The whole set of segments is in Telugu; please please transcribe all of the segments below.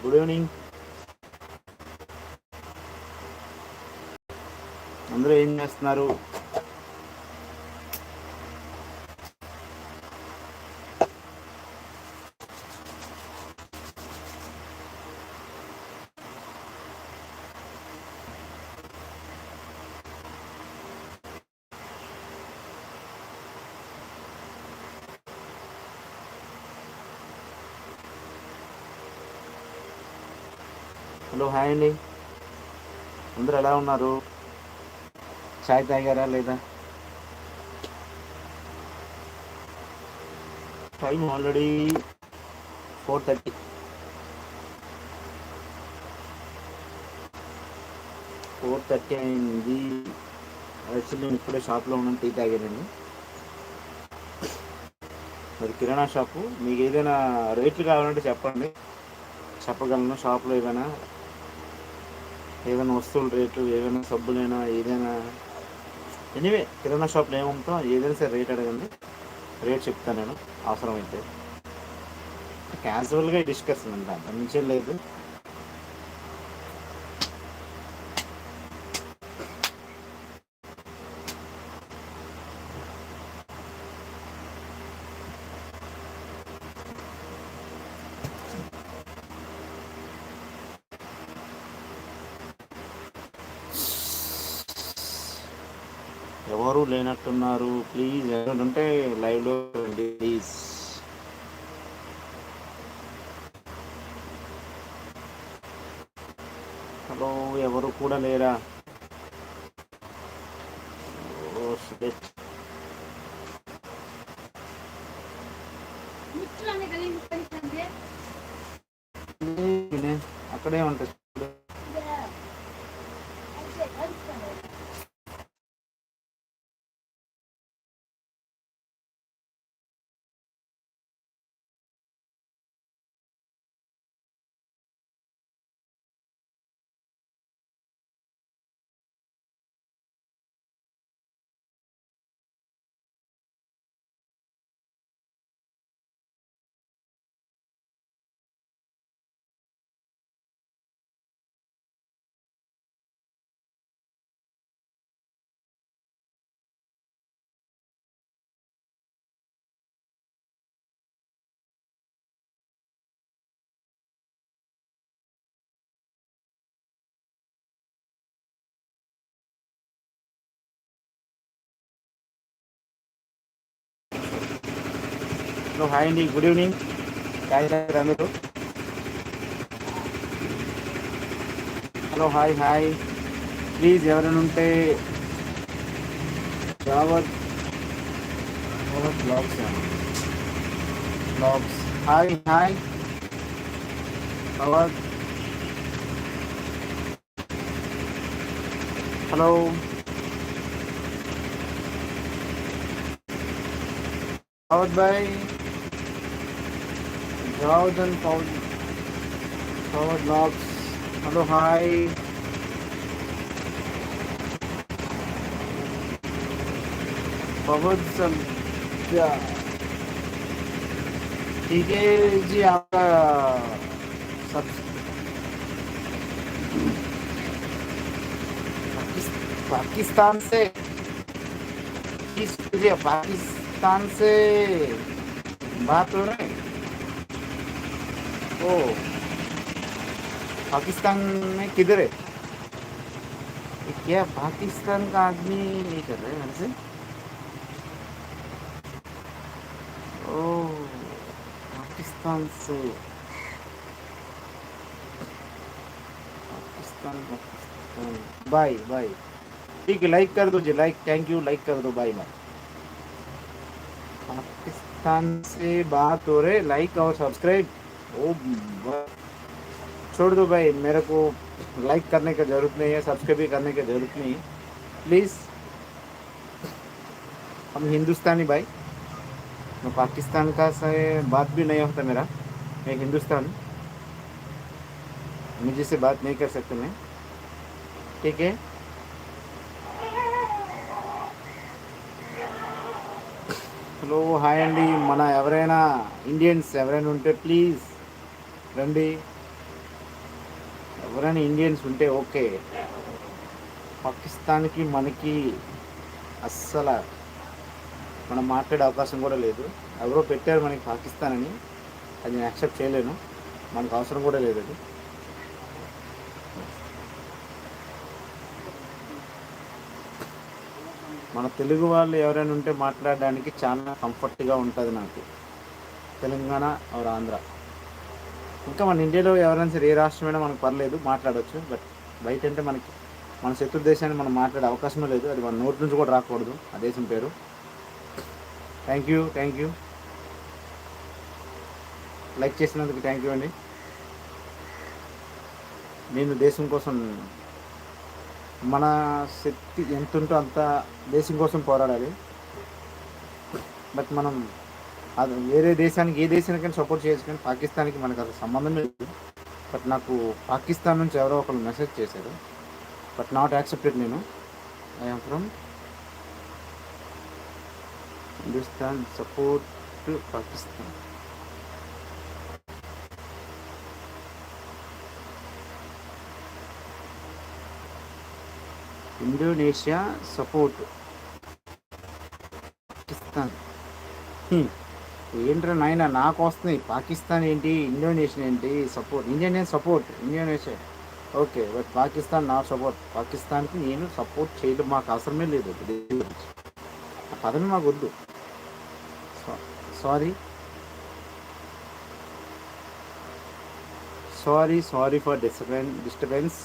గుడ్ ఈవినింగ్ అందరూ ఏం చేస్తున్నారు హలో హాయ్ అండి అందరు ఎలా ఉన్నారు? చాయ్ తాగారా లేదా? Time already four thirty. Four thirty అయింది. యాక్చువల్లీ నేను ఇప్పుడే షాప్లో ఉన్నాను టీ తాగానండి. మరి కిరాణా షాపు మీకు ఏదైనా రేట్లు కావాలంటే చెప్పండి. చెప్పగలను షాప్లో ఏమైనా ఏదైనా వస్తువుల రేట్లు ఏదైనా సబ్బులైనా ఏదైనా ఎనీవే కిరాణా షాప్లో ఏమమ్ముతాం ఏదైనా సరే రేట్ అడగండి. రేట్ చెప్తాను నేను అవసరమైతే. క్యాజువల్గా డిస్కషన్ అంట మంచిగా లేదు ఎవరు లేనట్టున్నారు ప్లీజ్ ఎవరు ఉంటే లైవ్లో ప్లీజ్ హలో ఎవరు కూడా లేరా? అక్కడే ఉంటుంది. హలో హాయ్ అండి. Good evening. అందరూ హలో హాయ్ హాయ్. ప్లీజ్ ఎవరైనా ఉంటే జావత్ blogs blogs. Hi hi. Our hello. Bye Rather than power, power blocks. Hello, hi. बहुत सब ठीक है जी आपका सब पाकिस्तान से किस पाकिस्तान से बात हो रही है ओ पाकिस्तान में किधर है क्या पाकिस्तान का आदमी नहीं कर रहे मेरे से ओ पाकिस्तान से पाकिस्तान पाकिस्तान बाय बाय ठीक है लाइक कर दो जी लाइक थैंक यू लाइक कर दो बाय बाय पाकिस्तान से बात हो रहे लाइक और सब्सक्राइब ओ ब- छोड़ दो भाई मेरे को लाइक करने का ज़रूरत नहीं है सब्सक्राइब भी करने की ज़रूरत नहीं है प्लीज़ हम हिंदुस्तानी भाई मैं पाकिस्तान का से बात भी नहीं होता मेरा मैं हिंदुस्तान मुझे से बात नहीं कर सकते मैं ठीक है హలో హాయ్ అండి మన ఎవరైనా ఇండియన్స్ ఎవరైనా ఉంటే ప్లీజ్ రండి. ఎవరైనా ఇండియన్స్ ఉంటే ఓకే. పాకిస్తాన్కి మనకి అస్సలు మనం మాట్లాడే అవకాశం కూడా లేదు. ఎవరో పెట్టారు మనకి పాకిస్తాన్ అని. అది నేను యాక్సెప్ట్ చేయలేను. మనకు అవసరం కూడా లేదు అది. మన తెలుగు వాళ్ళు ఎవరైనా ఉంటే మాట్లాడడానికి చాలా కంఫర్ట్గా ఉంటుంది నాకు. తెలంగాణ ఆర్ ఆంధ్ర. ఇంకా మన ఇండియాలో ఎవరైనా సరే ఏ రాష్ట్రమైనా మనకు పర్లేదు మాట్లాడవచ్చు బట్ బయట అంటే మనకి మన శత్రు దేశాన్ని మనం మాట్లాడే అవకాశం లేదు. అది మన నోటి నుంచి కూడా రాకూడదు. ఆ దేశం పేరు. Thank you thank you like చేసినందుకు థ్యాంక్ యూ అండి. నేను దేశం కోసం మన శక్తి ఎంత ఉంటో అంత దేశం కోసం పోరాడాలి. బట్ మనం అది వేరే దేశానికి ఏ దేశానికైనా సపోర్ట్ చేయొచ్చు కానీ పాకిస్తాన్కి మనకు అసలు సంబంధం లేదు. బట్ నాకు పాకిస్తాన్ నుంచి ఎవరో ఒకరు మెసేజ్ చేశారు. బట్ నాట్ యాక్సెప్టెడ్ నేను. I'm from Hindustan support Pakistan Indonesia support Pakistan ఏంట్రా నాయన నాకు వస్తుంది పాకిస్తాన్ ఏంటి? ఇండోనేషియా ఏంటి? సపోర్ట్. ఇండియన్ ఏం support. Indonesia. Okay but Pakistan నా సపోర్ట్. పాకిస్తాన్కి నేను సపోర్ట్ చేయడం మాకు అవసరమే లేదు. ఆ పదమే మాకు వద్దు. Sorry. Sorry sorry for disturbance. Disturbance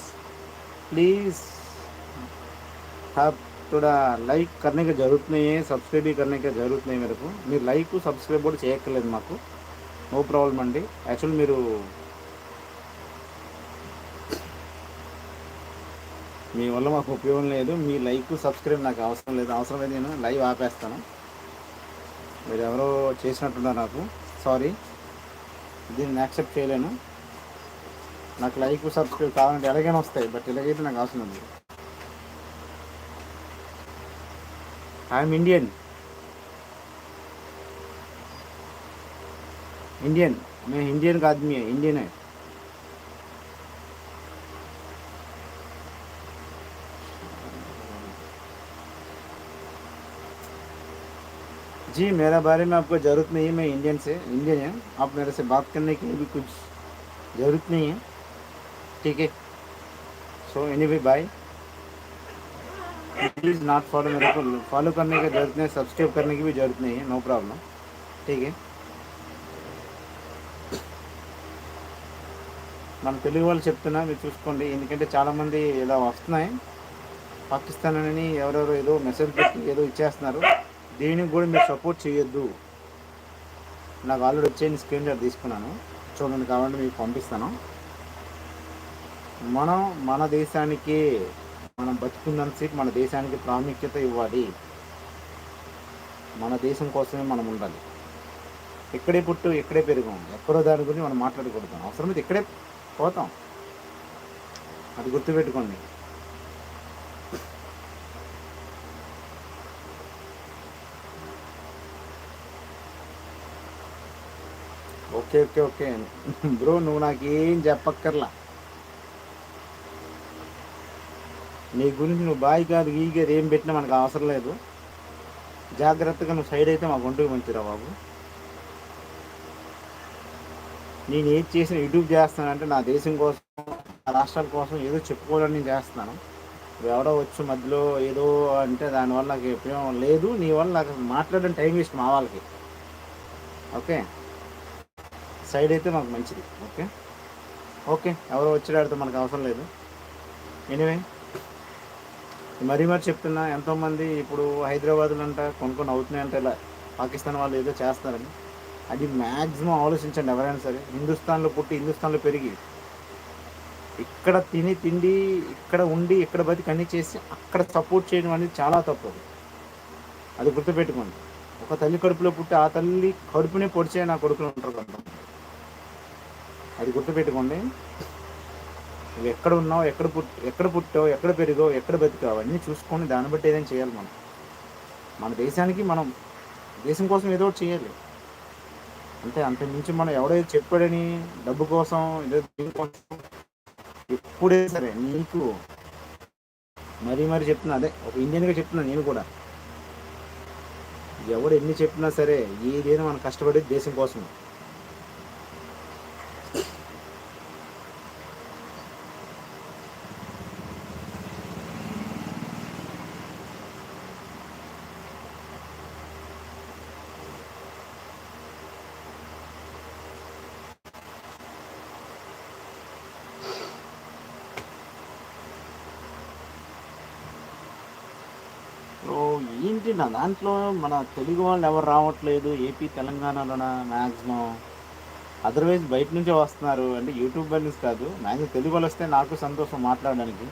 please. Have थोड़ा లైక్ करने की ज़रूरत नहीं है సబ్స్క్రైబ్ भी करने की ज़रूरत नहीं मेरे को మీరు లైక్ సబ్స్క్రైబ్ కూడా చేయక్కర్లేదు మాకు నో ప్రాబ్లం అండి యాక్చువల్ మీరు మీ వల్ల మాకు ఉపయోగం లేదు మీ లైక్ సబ్స్క్రైబ్ నాకు అవసరం లేదు అవసరమైతే నేను లైవ్ ఆపేస్తాను మీరు ఎవరో చేసినట్టున్నారు నాకు సారీ దీన్ని యాక్సెప్ట్ చేయలేను నాకు లైక్ సబ్స్క్రైబ్ కావాలంటే ఎలాగైనా వస్తాయి బట్ ఇలాగైతే నాకు అవసరం లేదు आई एम इंडियन इंडियन मैं इंडियन का आदमी है इंडियन है। जी, मेरा बारे में आपको ज़रूरत नहीं है, मैं इंडियन से इंडियन है। आप मेरे से बात करने के लिए भी कुछ ज़रूरत नहीं है। ठीक है। So anyway bye please not follow मेरे को फॉलो करने की ज़रूरत नहीं सब्सक्राइब करने की भी ज़रूरत नहीं है नो प्रॉब्लम ठीक है మన తెలుగు వాళ్ళు చెప్తున్నా మీరు చూసుకోండి ఎందుకంటే చాలామంది ఇలా వస్తున్నాయి పాకిస్తాన్ అని ఎవరెవరు ఏదో మెసేజ్ పెట్టి ఏదో ఇచ్చేస్తున్నారు దీనికి కూడా మీరు సపోర్ట్ చేయొద్దు నాకు ఆల్రెడీ వచ్చే స్క్రీన్ షాట్ తీసుకున్నాను చూడండి కావాలంటే మీకు పంపిస్తాను మనం మన దేశానికి మనం బతుకున్నంతసేపు మన దేశానికి ప్రాముఖ్యత ఇవ్వాలి. మన దేశం కోసమే మనం ఉండాలి. ఎక్కడే పుట్టు ఎక్కడే పెరుగాం ఎక్కడో దాని గురించి మనం మాట్లాడకూడదు. అవసరమైతే ఇక్కడే పోతాం. అది గుర్తుపెట్టుకోండి. Okay okay okay. బ్రో నువ్వు నాకేం చెప్పక్కర్లా. నీ గురించి నువ్వు బాయ్ కాదు ఈ కాదు ఏం పెట్టినా మనకు అవసరం లేదు. జాగ్రత్తగా నువ్వు సైడ్ అయితే మాకు ఒంటికి మంచిరా బాబు. నేను ఏది చేసిన యూట్యూబ్ చేస్తానంటే నా దేశం కోసం నా రాష్ట్రాల కోసం ఏదో చెప్పుకోవాలని నేను చేస్తున్నాను. ఎవడో వచ్చి మధ్యలో ఏదో అంటే దానివల్ల నాకు ఉపయోగం లేదు నీ వల్ల నాకు మాట్లాడడం టైం వేస్ట్ మా వాళ్ళకి. ఓకే? సైడ్ అయితే మాకు మంచిది. ఓకే? ఓకే? ఎవరో వచ్చాడితే మనకు అవసరం లేదు. ఎనివే? మరీ మరి చెప్తున్నా ఎంతోమంది ఇప్పుడు హైదరాబాద్లో అంట కొనుక్కొని కొన్ని అవుతున్నాయంట ఇలా. పాకిస్తాన్ వాళ్ళు ఏదో చేస్తారని. అది మ్యాక్సిమం ఆలోచించండి ఎవరైనా సరే. హిందుస్థాన్లో పుట్టి హిందుస్థాన్లో పెరిగి ఇక్కడ తిని తిండి ఇక్కడ ఉండి ఇక్కడ బతికి చేసి అక్కడ సపోర్ట్ చేయడం అనేది చాలా తప్పు అది. గుర్తుపెట్టుకోండి. ఒక తల్లి కడుపులో పుట్టి ఆ తల్లి కడుపునే పొడిచే నా కొడుకులు ఉంటారు కొంత అది గుర్తుపెట్టుకోండి. నువ్వు ఎక్కడ ఉన్నావు ఎక్కడ పుట్ ఎక్కడ పుట్టావు ఎక్కడ పెరిగావు ఎక్కడ బతికావు అన్నీ చూసుకొని దాన్ని బట్టి ఏదైనా చేయాలి మనం. మన దేశానికి మనం దేశం కోసం ఏదో ఒకటి చేయాలి. అంటే అంత మించి మనం ఎవడైతే చెప్పాడని డబ్బు కోసం ఏదో దీని కోసం ఎప్పుడే సరే నీకు మరీ మరీ చెప్తున్నా అదే ఒక ఇండియన్గా చెప్తున్నా నేను కూడా. ఎవడు ఎన్ని చెప్పినా సరే ఏదైనా మనం కష్టపడేది దేశం కోసం సో ఏంటి నా దాంట్లో మన తెలుగు వాళ్ళు ఎవరు రావట్లేదు? ఏపీ తెలంగాణలోన మ్యాక్సిమం అదర్వైజ్ బయట నుంచే వస్తున్నారు. అంటే యూట్యూబ్ నుంచి కాదు. మ్యాక్సిమం తెలుగు వాళ్ళు వస్తే నాకు సంతోషం మాట్లాడడానికి.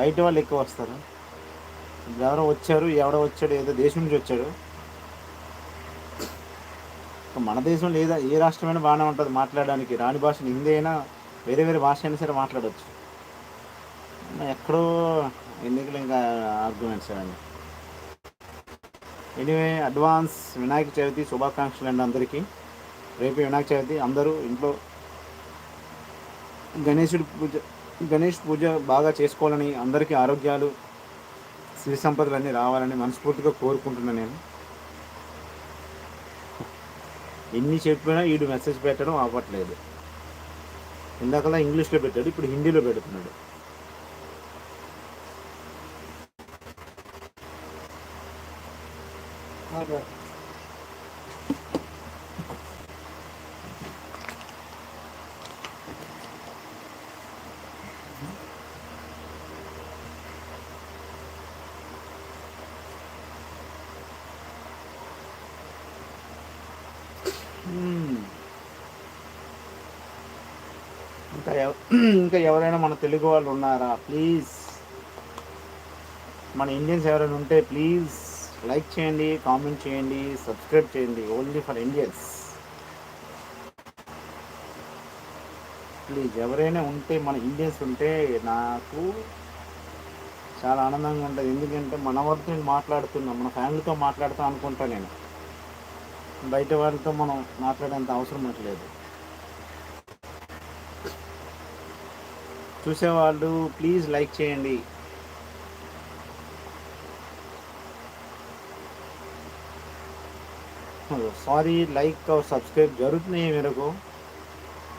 బయట వాళ్ళు ఎక్కువ వస్తారు. ఎవరో వచ్చారు ఎవడో వచ్చాడు ఏదో దేశం నుంచి వచ్చాడు. మన దేశంలో ఏదో ఏ రాష్ట్రమైనా బాగానే ఉంటుంది మాట్లాడడానికి. రాని భాష హిందీ అయినా వేరే వేరే భాష అయినా సరే మాట్లాడవచ్చు ఎక్కడో ఎన్నికలు ఇంకా ఆర్గ్యుమెంట్స్ అండి ఎనీవే అడ్వాన్స్ వినాయక చవితి శుభాకాంక్షలు అండి అందరికీ. రేపు వినాయక చవితి అందరూ ఇంట్లో గణేశుడి పూజ గణేష్ పూజ బాగా చేసుకోవాలని అందరికీ ఆరోగ్యాలు సిరి సంపదలు అన్నీ రావాలని మనస్ఫూర్తిగా కోరుకుంటున్నాను నేను. ఎన్ని చెప్పినా వీడు మెసేజ్ పెట్టడం అవ్వట్లేదు. ఇందాకలా ఇంగ్లీష్లో పెట్టాడు ఇప్పుడు హిందీలో పెడుతున్నాడు. ఇంకా ఇంకా ఎవరైనా మన తెలుగు వాళ్ళు ఉన్నారా? ప్లీజ్. మన ఇండియన్స్ ఎవరైనా ఉంటే ప్లీజ్. లైక్ చేయండి కామెంట్ చేయండి సబ్స్క్రైబ్ చేయండి. ఓన్లీ ఫర్ ఇండియన్స్ ప్లీజ్ ఎవరైనా ఉంటే మన ఇండియన్స్ ఉంటే నాకు చాలా ఆనందంగా ఉంటుంది. ఎందుకంటే మన వరకు నేను మాట్లాడుతున్నాం మన ఫ్యామిలీతో మాట్లాడుతాం అనుకుంటా నేను. బయట వాళ్ళతో మనం మాట్లాడేంత అవసరం నాకు లేదు. చూసేవాళ్ళు ప్లీజ్ లైక్ చేయండి. सॉरी लाइक और सब्सक्राइब ज़रूरत नहीं है मेरे को।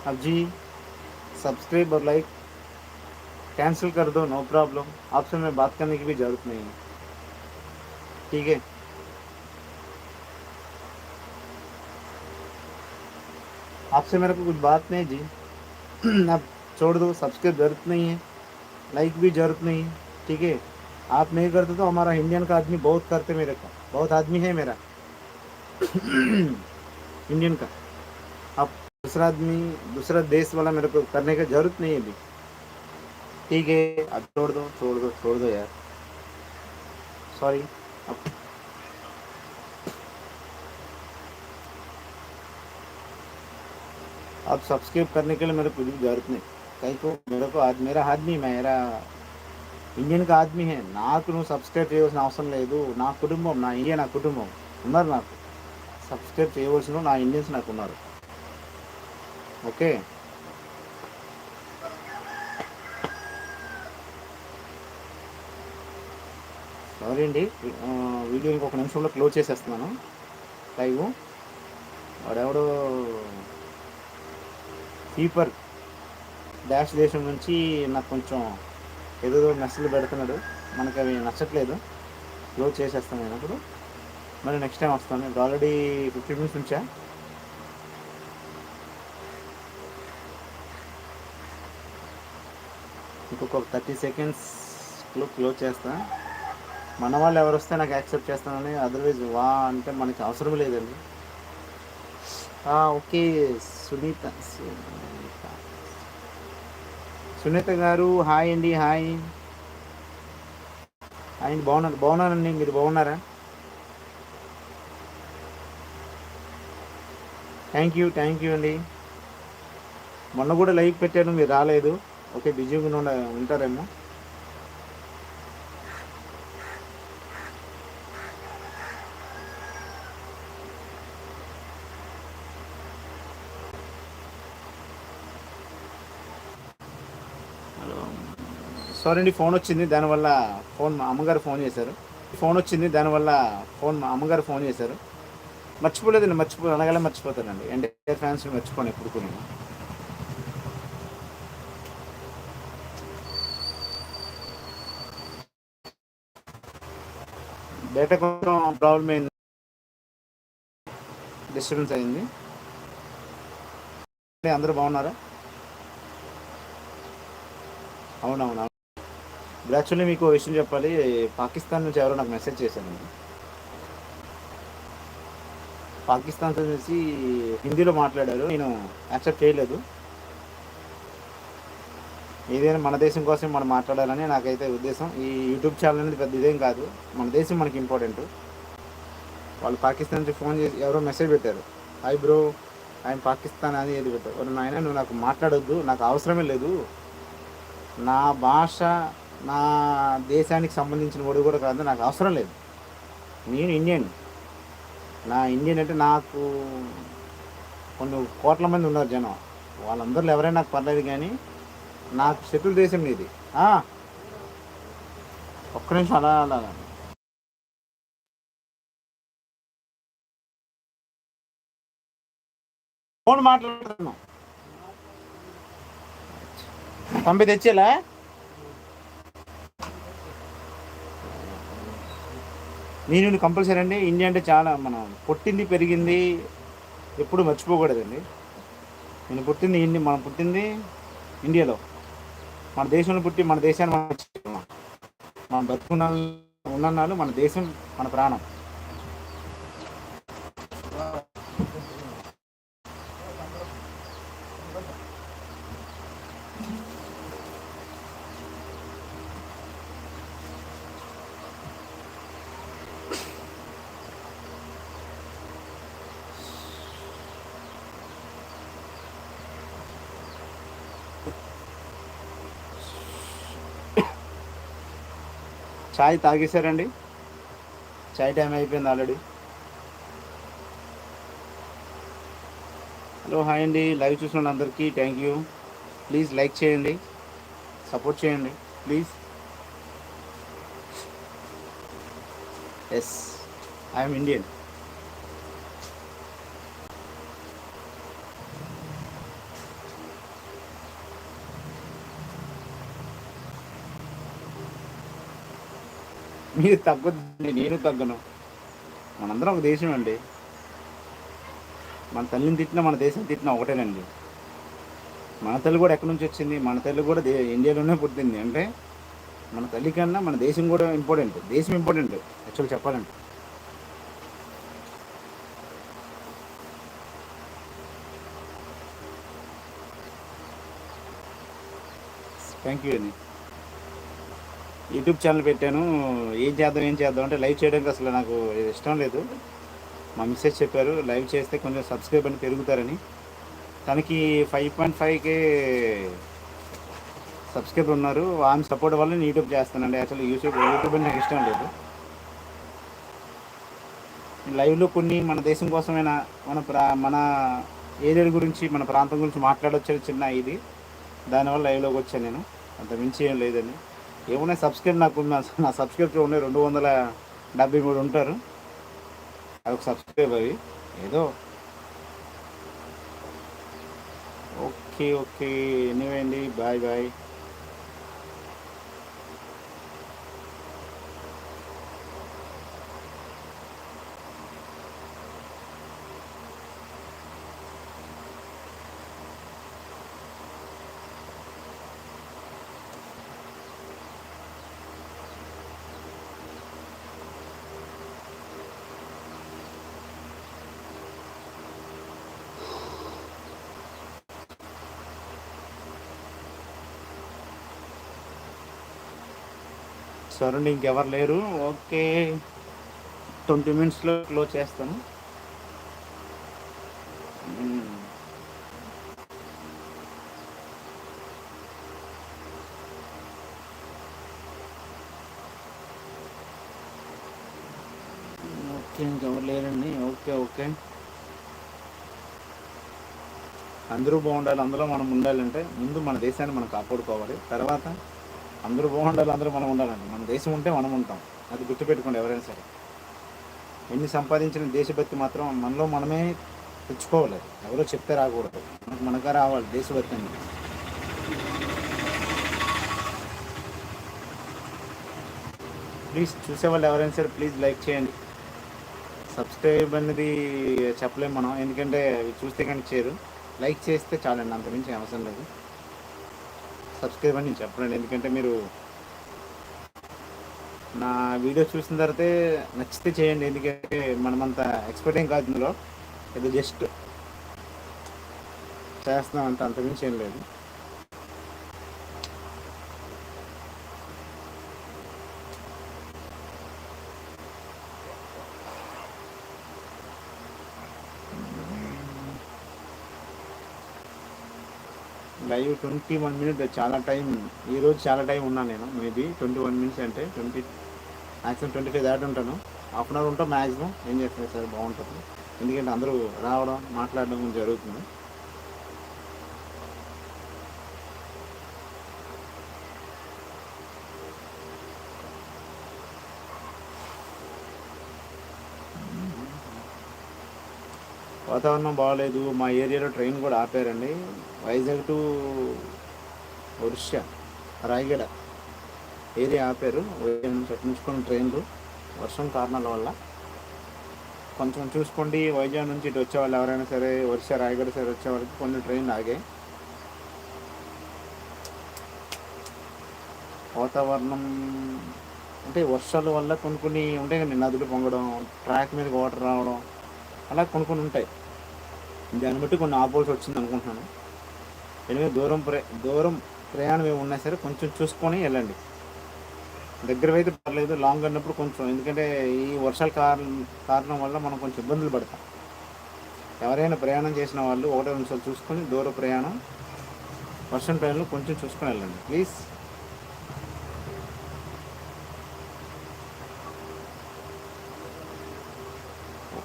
अब जी सब्सक्राइब और लाइक कैंसिल कर दो नो प्रॉब्लम आपसे मैं बात करने की भी ज़रूरत नहीं है। ठीक है? आपसे मेरे को कुछ बात नहीं जी। अब छोड़ दो सब्सक्राइब ज़रूरत नहीं है। लाइक भी ज़रूरत नहीं है। ठीक है? आप नहीं करते तो हमारा इंडियन का आदमी बहुत करते मेरे को। बहुत आदमी है मेरा। इंडियन का अब दूसरा आदमी दूसरा देश वाला मेरे को करने का जरूरत नहीं है अभी ठीक है अब छोड़ दो छोड़ दो छोड़ दो यार सॉरी अब अब सब्सक्राइब करने के लिए मेरे को कुछ भी जरूरत नहीं कहीं को मेरे को आज मेरा आदमी मेरा ఇండియన్ కా ఆద్మీ హే నాకు నువ్వు సబ్స్క్రైబ్ చేయవలసిన అవసరం లేదు నా కుటుంబం నా ఇండియా నా కుటుంబం ఉన్నారు నాకు సబ్స్క్రైబ్ చేయవలసిన నా ఇండియన్స్ నాకు ఉన్నారు ఓకే? సారీ అండి. వీడియో ఇంకొక నిమిషంలో క్లోజ్ చేసేస్తున్నాను. లైవ్. వాడెవడో కీపర్. డాష్ దేశం నుంచి నాకు కొంచెం ఏదో మెసేజ్ పెడుతున్నాడు. మనకి అవి నచ్చట్లేదు. క్లోజ్ చేసేస్తాను నేను అప్పుడు. మరి నెక్స్ట్ టైం వస్తాను. ఇప్పుడు ఆల్రెడీ ఫిఫ్టీ మినిట్స్ నుంచా? ఇంకొక థర్టీ సెకండ్స్లో క్లోజ్ చేస్తా. మన వాళ్ళు ఎవరు వస్తే నాకు యాక్సెప్ట్ చేస్తానని అదర్వైజ్ వా అంటే మనకి అవసరం లేదండి. ఓకే సునీత సునీత. సునీత గారు హాయ్ అండి హాయ్ హాయ్ అండి బాగున్నారు? బాగున్నారండి మీరు బాగున్నారా? థ్యాంక్ యూ థ్యాంక్ యూ అండి. మొన్న కూడా లైవ్ పెట్టాను మీరు రాలేదు. ఓకే బిజీగా ఉండ ఉంటారేమో. సారీ అండి ఫోన్ వచ్చింది. దానివల్ల ఫోన్ మా అమ్మగారు ఫోన్ చేశారు. ఫోన్ వచ్చింది దానివల్ల ఫోన్ మా అమ్మగారు ఫోన్ చేశారు. మర్చిపోలేదండి మర్చిపో అనగానే మర్చిపోతానండి. ఎన్టీఆర్ ఫ్యాన్స్ మర్చిపోను ఎప్పుడు కూడా నేను. డేటా కొంచెం ప్రాబ్లం అయింది. డిస్టర్బెన్స్ అయింది. అందరూ బాగున్నారా? అవునవునా ఇప్పుడు యాక్చువల్లీ మీకు ఓ విషయం చెప్పాలి. పాకిస్తాన్ నుంచి ఎవరో నాకు మెసేజ్ చేశారండి. పాకిస్తాన్ నుంచి హిందీలో మాట్లాడారు. నేను యాక్సెప్ట్ చేయలేదు. ఏదైనా మన దేశం కోసం మనం మాట్లాడాలని నాకైతే ఉద్దేశం. ఈ యూట్యూబ్ ఛానల్ అనేది పెద్ద ఇదేం కాదు. మన దేశం మనకి ఇంపార్టెంట్. వాళ్ళు పాకిస్తాన్ నుంచి ఫోన్ చేసి ఎవరో మెసేజ్ పెట్టారు. హాయ్ బ్రో ఆయన పాకిస్తాన్ అని ఏది పెట్టారు. నాయన నువ్వు నాకు మాట్లాడొద్దు. నాకు అవసరమే లేదు. నా భాష నా దేశానికి సంబంధించిన వాడు కూడా కాదు. నాకు అవసరం లేదు. నేను ఇండియన్. నా ఇండియన్ అంటే నాకు కొన్ని కోట్ల మంది ఉన్నారు జనం. వాళ్ళందరిలో ఎవరైనా నాకు పర్లేదు కానీ నాకు శత్రు దేశం ఇది. ఒక్క నిమిషం అలా అలా అలా. ఫోన్ మాట్లాడుతున్నాం పంపి తెచ్చేలా? నేను కంపల్సరీ అండి. ఇండియా అంటే చాలా మనం పుట్టింది పెరిగింది ఎప్పుడు మర్చిపోకూడదండి. నేను పుట్టింది ఇండి మనం పుట్టింది ఇండియాలో. మన దేశంలో పుట్టి మన దేశాన్ని మనం మనం బతుకున్న ఉన్నన్నాళ్ళు మన దేశం మన ప్రాణం. చాయ్ తాగేశారండి. చాయ్ టైం అయిపోయింది ఆల్రెడీ. హలో హాయ్ అండి. లైవ్ చూసిన అందరికీ థ్యాంక్ యూ. ప్లీజ్ లైక్ చేయండి. సపోర్ట్ చేయండి. ప్లీజ్. ఎస్ ఐఎమ్ ఇండియన్ మీరు తగ్గొద్దండి నేను తగ్గను. మనందరం ఒక దేశం అండి. మన తల్లిని తిట్టినా మన దేశం తిట్టినా ఒకటేనండి. మన తల్లి కూడా ఎక్కడి నుంచి వచ్చింది? మన తల్లి కూడా దే ఇండియాలోనే పుట్టింది. అంటే మన తల్లి కన్నా మన దేశం కూడా ఇంపార్టెంట్. దేశం ఇంపార్టెంట్. యాక్చువల్ చెప్పాలంటే. థ్యాంక్ యూ అండి. యూట్యూబ్ ఛానల్ పెట్టాను. ఏం చేద్దాం ఏం చేద్దాం అంటే లైవ్ చేయడానికి అసలు నాకు ఇష్టం లేదు. మా మిస్సెస్ చెప్పారు లైవ్ చేస్తే కొంచెం సబ్స్క్రైబ్ అని పెరుగుతారని. తనకి ఫైవ్ పాయింట్ ఫైవ్కే సబ్స్క్రైబర్ ఉన్నారు. ఆమె సపోర్ట్ వల్ల నేను యూట్యూబ్ చేస్తానండి. యాక్చువల్లీ యూట్యూబ్ యూట్యూబ్ అంటే నాకు ఇష్టం లేదు. లైవ్లో కొన్ని మన దేశం కోసమైనా మన ప్రా మన ఏరియా గురించి మన ప్రాంతం గురించి మాట్లాడొచ్చే చిన్న ఇది. దానివల్ల లైవ్లోకి వచ్చాను నేను. అంత మించి ఏం లేదండి. ఏమున్నాయి? సబ్స్క్రైబ్ నాకు నా సబ్స్క్రైబ్ ఉన్నాయి. రెండు వందల డెబ్బై మూడు ఉంటారు. అదొక సబ్స్క్రైబ్ అవి ఏదో. Okay okay. ఎనీవే అండి. Bye bye. సరే ఇంకెవరు లేరు. ఓకే. ట్వంటీ మినిట్స్లో క్లోజ్ చేస్తాను. ఓకే ఇంకెవరు లేరండి. Okay okay. అందరూ బాగుండాలి. అందులో మనం ఉండాలంటే ముందు మన దేశాన్ని మనం కాపాడుకోవాలి. తర్వాత అందరూ బాగుండాలి అందరూ మనం ఉండాలండి. మన దేశం ఉంటే మనం ఉంటాం. అది గుర్తుపెట్టుకోండి ఎవరైనా సరే. ఎన్ని సంపాదించిన దేశభక్తి మాత్రం మనలో మనమే తెచ్చుకోవాలి. ఎవరో చెప్తే రాకూడదు. మనకు మనగా రావాలి దేశభక్తి అని ప్లీజ్ చూసేవాళ్ళు ఎవరైనా సరే ప్లీజ్ లైక్ చేయండి. సబ్స్క్రైబ్ అనేది చెప్పలేము మనం. ఎందుకంటే అవి చూస్తే కానీ చేయరు. లైక్ చేస్తే చాలండి. అంతమించి అవసరం లేదు. సబ్స్క్రైబ్ అని నేను చెప్పలేండి ఎందుకంటే మీరు నా వీడియో చూసిన తర్వాతే నచ్చితే చేయండి. ఎందుకంటే మనమంత ఎక్స్పర్ట్ ఏం కాదు ఇందులో. ఇది జస్ట్ చేస్తున్నాం అంత అంతకుమించి ఏం లేదు. లైవ్ ట్వంటీ వన్ మినిట్ చాలా టైం ఈరోజు చాలా టైం ఉన్నాను నేను మేబీ ట్వంటీ వన్ మినిట్స్ అంటే ట్వంటీ మ్యాక్సిమం ట్వంటీ ఫైవ్ దాటి ఉంటాను. హాఫ్ అన్ అవర్ ఉంటాం మ్యాక్సిమం ఏం చేస్తారు సార్? బాగుంటుంది. ఎందుకంటే అందరూ రావడం మాట్లాడడం జరుగుతుంది. వాతావరణం బాగాలేదు మా ఏరియాలో ట్రైన్ కూడా ఆపారండి. వైజాగ్ టు ఒరిస్సా రాయగడ ఏరియా ఆపారు. నుంచి ట్రైన్లు వర్షం కారణాల వల్ల. కొంచెం చూసుకోండి. వైజాగ్ నుంచి ఇటు వచ్చేవాళ్ళు ఎవరైనా సరే ఒరిస్సా రాయగడ సరే వచ్చేవాళ్ళకి కొన్ని ట్రైన్లు ఆగాయి. వాతావరణం అంటే వర్షాల వల్ల కొన్ని కొన్ని ఉంటాయి కదండి నదులు పొంగడం ట్రాక్ మీద వాటర్ రావడం. అలా కొన్ని కొన్ని ఉంటాయి. దాన్ని బట్టి కొన్ని ఆపోల్సి వచ్చింది అనుకుంటున్నాను. ఎనిమిది దూరం ప్రయా దూరం ప్రయాణం ఏమి ఉన్నా సరే కొంచెం చూసుకొని వెళ్ళండి. దగ్గర అయితే పర్లేదు లాంగ్ అన్నప్పుడు కొంచెం ఎందుకంటే ఈ వర్షాల కారణం కారణం వల్ల మనం కొంచెం ఇబ్బందులు పడతాం. ఎవరైనా ప్రయాణం చేసిన వాళ్ళు ఒకటో నిమిషాలు చూసుకొని దూర ప్రయాణం వర్షం టైంలో కొంచెం చూసుకొని వెళ్ళండి. ప్లీజ్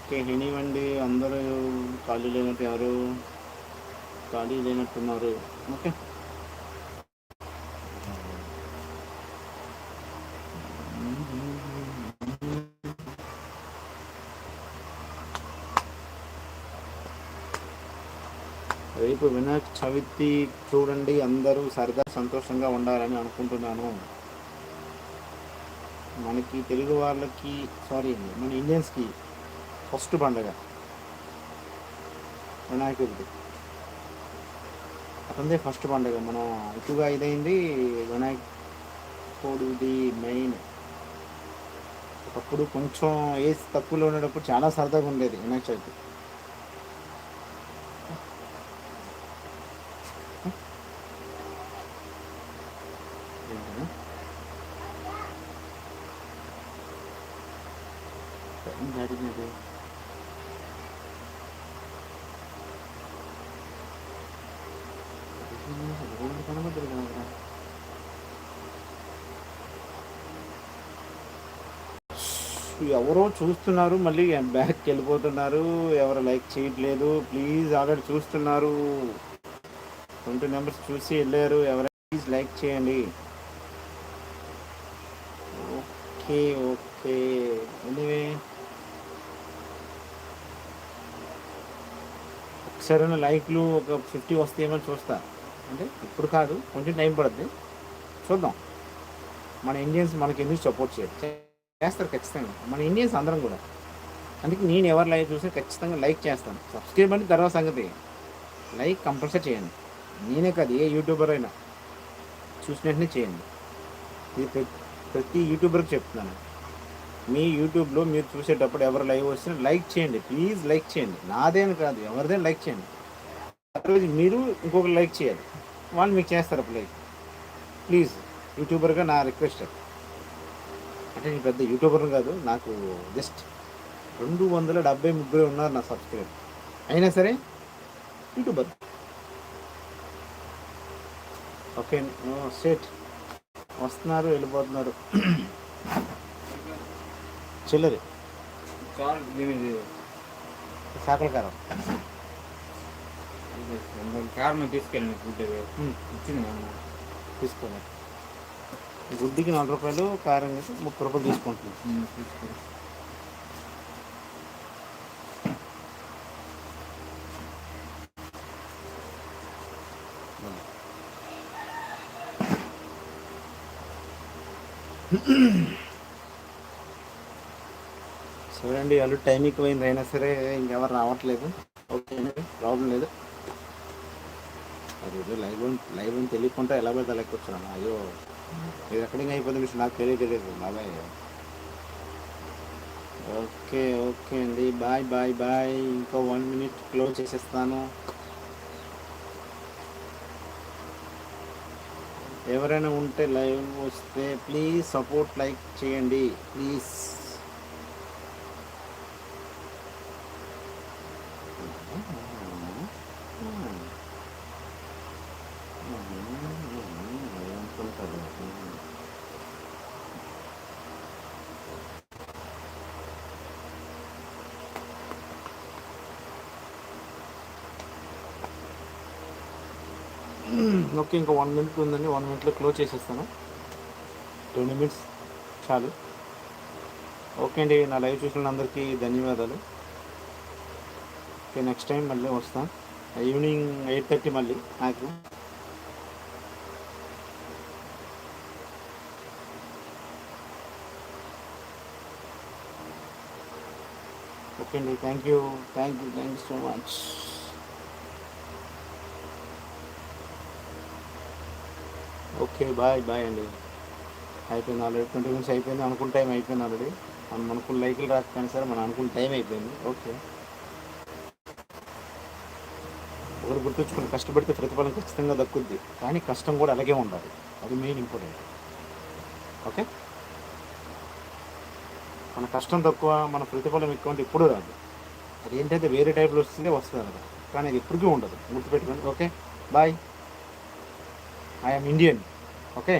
ఓకే ఎనీవండి అందరూ ఖాళీ లేనట్టు ఎవరు ఖాళీ లేనట్టున్నారు. ఓకే. రేపు వినాయక చవితి చూడండి. అందరూ సరదా సంతోషంగా ఉండాలని అనుకుంటున్నాను. మనకి తెలుగు వాళ్ళకి సారీ మన ఇండియన్స్కి ఫస్ట్ పండగ. వినాయకుడిది. అతనిదే ఫస్ట్ పండగ. మనం ఎక్కువగా ఇదైంది వినాయకుడిది మెయిన్. ఒకప్పుడు కొంచెం ఏజ్ తక్కువలో ఉండేటప్పుడు చాలా సరదాగా ఉండేది వినాయక చవితి ఏంటన్నా? ఏం జరిగినది కనబడ్డది కదా ఎవరో చూస్తున్నారు మళ్ళీ బ్యాక్కి వెళ్ళిపోతున్నారు. ఎవరు లైక్ చేయట్లేదు. ప్లీజ్ ఆల్రెడీ చూస్తున్నారు. ట్వంటీ మెంబర్స్ చూసి వెళ్ళారు. ఎవరైనా ప్లీజ్ లైక్ చేయండి. ఓకే ఓకే ఎనివే ఒకసారి లైక్లు ఒక ఫిఫ్టీ వస్తాయేమో చూస్తా. అంటే ఇప్పుడు కాదు కొంచెం టైం పడుతుంది చూద్దాం. మన ఇండియన్స్ మనకి ఎందుకు సపోర్ట్ చేయరు చేస్తారు ఖచ్చితంగా. మన ఇండియన్స్ అందరం కూడా. అందుకే నేను ఎవరు లైవ్ చూసినా ఖచ్చితంగా లైక్ చేస్తాను. సబ్స్క్రైబ్ అంటే తర్వాత సంగతి. లైక్ కంపల్సరీ చేయండి. నేనే కాదు ఏ యూట్యూబర్ అయినా చూసిన వెంటనే చేయండి. ఇది ప్రతి- ప్రతి యూట్యూబర్కి చెప్తున్నాను. మీ యూట్యూబ్లో మీరు చూసేటప్పుడు ఎవరు లైవ్ వస్తున్నా లైక్ చేయండి. ప్లీజ్ లైక్ చేయండి. నాదేని కాదు ఎవరిదైనా లైక్ చేయండి. రోజు మీరు ఇంకొకరు లైక్ చేయాలి. వాళ్ళు మీకు చేస్తారు అప్పుడు లైక్. ప్లీజ్ యూట్యూబర్గా నా రిక్వెస్ట్. అంటే నేను పెద్ద యూట్యూబర్ కాదు నాకు జస్ట్ రెండు వందల డెబ్బై ముగ్గురు ఉన్నారు నా సబ్స్క్రైబర్ అయినా సరే యూట్యూబర్. ఓకే సెట్ వస్తున్నారు వెళ్ళిపోతున్నారు. చిల్లరి. శాఖల కారం. కారణం తీసుకెళ్ళిన ఫుడ్ ఇచ్చింది తీసుకోండి. గుడ్డికి నాలుగు రూపాయలు కారం ముప్పై రూపాయలు తీసుకుంటున్నాం తీసుకో చూడండి వాళ్ళు టైం ఎక్కువైంది అయినా సరే ఇంకెవరు రావట్లేదు. ఓకే ప్రాబ్లం లేదు. అది లైవ్ లైవ్ అని తెలియకుండా ఎలా పెడతా లెక్క వచ్చాను అయ్యో. ఇది ఎక్కడికి అయిపోయింది మిషన్ నాకు తెలియదు తెలియదు బాబాయ్. ఓకే ఓకే అండి. Bye bye bye. ఇంకో వన్ మినిట్ క్లోజ్ చేసేస్తాను. ఎవరైనా ఉంటే లైవ్ వస్తే ప్లీజ్ సపోర్ట్ లైక్ చేయండి. ప్లీజ్. ఇంకా వన్ మినిట్ ఉందండి. వన్ మినిట్లో క్లోజ్ చేసేస్తాను. టూ మినిట్స్ చాలు. ఓకే అండి. నా లైవ్ చూసిన అందరికీ ధన్యవాదాలు. ఓకే నెక్స్ట్ టైం మళ్ళీ వస్తాను ఈవినింగ్ ఎయిట్ థర్టీ మళ్ళీ. నాకు ఓకే అండి. Thank you thank you thank you so much okay bye bye అండి. అయిపోయింది ఆల్రెడీ. ట్వంటీ మినిట్స్ అయిపోయింది. అనుకున్న టైం అయిపోయింది ఆల్రెడీ. మనం అనుకున్న లైకులు రాకపోయినా సరే మనం అనుకున్న టైం అయిపోయింది. ఓకే. ఒకరు గుర్తుంచుకుని కష్టపడితే ప్రతిఫలం ఖచ్చితంగా దక్కుద్ది. కానీ కష్టం కూడా అలాగే ఉండాలి. అది మెయిన్ ఇంపార్టెంట్. ఓకే? మన కష్టం తక్కువ మన ప్రతిఫలం ఎక్కువ అంటే ఎప్పుడూ రాదు. అది ఏంటంటే వేరే టైప్లో వస్తుంది వస్తుంది అనమాట. కానీ అది ఎప్పటికీ ఉండదు. గుర్తుపెట్టుకోండి. Okay? Bye. I'm Indian okay